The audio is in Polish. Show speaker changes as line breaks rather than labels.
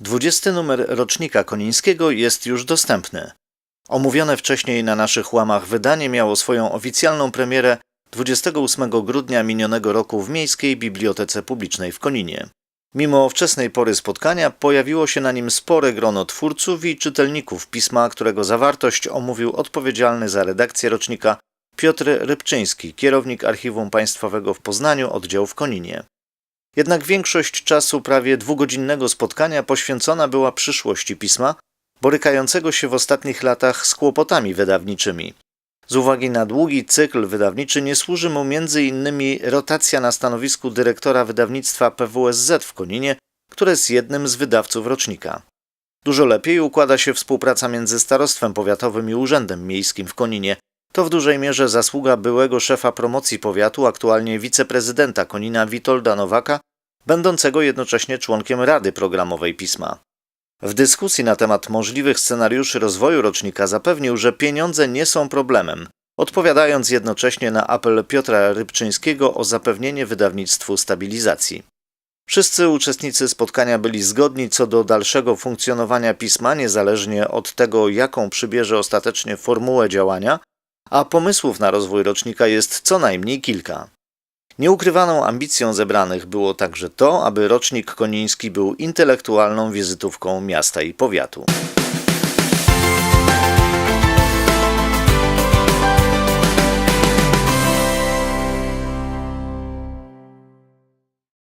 20 numer rocznika Konińskiego jest już dostępny. Omówione wcześniej na naszych łamach wydanie miało swoją oficjalną premierę 28 grudnia minionego roku w Miejskiej Bibliotece Publicznej w Koninie. Mimo wczesnej pory spotkania pojawiło się na nim spore grono twórców i czytelników pisma, którego zawartość omówił odpowiedzialny za redakcję rocznika Piotr Rybczyński, kierownik Archiwum Państwowego w Poznaniu, oddział w Koninie. Jednak większość czasu prawie dwugodzinnego spotkania poświęcona była przyszłości pisma, borykającego się w ostatnich latach z kłopotami wydawniczymi. Z uwagi na długi cykl wydawniczy nie służy mu innymi rotacja na stanowisku dyrektora wydawnictwa PWSZ w Koninie, które jest jednym z wydawców rocznika. Dużo lepiej układa się współpraca między starostwem powiatowym i urzędem miejskim w Koninie. To w dużej mierze zasługa byłego szefa promocji powiatu, aktualnie wiceprezydenta Konina Witolda Nowaka, będącego jednocześnie członkiem Rady Programowej Pisma. W dyskusji na temat możliwych scenariuszy rozwoju rocznika zapewnił, że pieniądze nie są problemem, odpowiadając jednocześnie na apel Piotra Rybczyńskiego o zapewnienie wydawnictwu stabilizacji. Wszyscy uczestnicy spotkania byli zgodni co do dalszego funkcjonowania pisma, niezależnie od tego, jaką przybierze ostatecznie formułę działania, a pomysłów na rozwój rocznika jest co najmniej kilka. Nieukrywaną ambicją zebranych było także to, aby rocznik koniński był intelektualną wizytówką miasta i powiatu.